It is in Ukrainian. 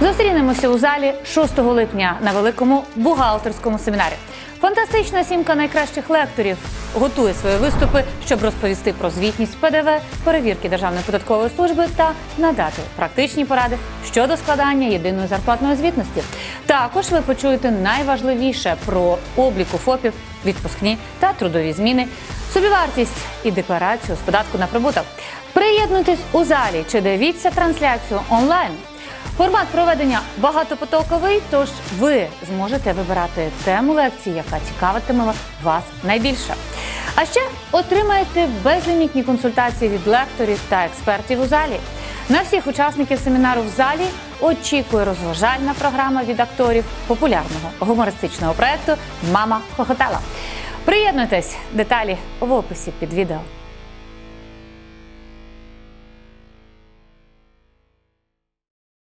Зустрінемося у залі 6 липня на великому бухгалтерському семінарі. Фантастична сімка найкращих лекторів готує свої виступи, щоб розповісти про звітність ПДВ, перевірки Державної податкової служби та надати практичні поради щодо складання єдиної зарплатної звітності. Також ви почуєте найважливіше про обліку ФОПів, відпускні та трудові зміни, собівартість і декларацію з податку на прибуток. Приєднуйтесь у залі чи дивіться трансляцію онлайн. Формат проведення багатопотоковий, тож ви зможете вибирати тему лекції, яка цікавитиме вас найбільше. А ще отримаєте безлімітні консультації від лекторів та експертів у залі. На всіх учасників семінару в залі очікує розважальна програма від акторів популярного гумористичного проекту Мама хохотала. Приєднуйтесь деталі в описі під відео.